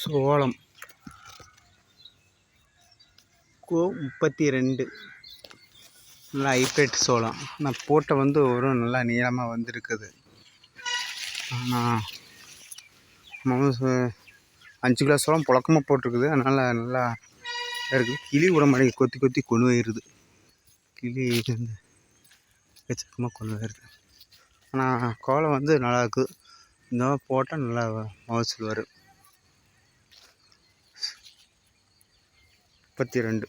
சோளம். கோ முப்பத்தி ரெண்டு நல்லா ஹைப்ரேட் சோளம். நான் போட்ட வந்து ஒரு நல்லா நீளமாக வந்திருக்குது. ஆனால் அஞ்சு கிலோ சோளம் புழக்கமாக போட்டிருக்குது. அதனால் நல்லா இருக்குது கிளி உடம்பு கொத்தி கொத்தி கொண்டு போயிடுது கிளி வந்து எக்கச்சக்கமாக கொண்டு போயிடுது ஆனால் கோலம் வந்து நல்லாயிருக்கு இந்த மாதிரி போட்டால் நல்லா மகசூல் வரும். முப்பத்தி ரெண்டு.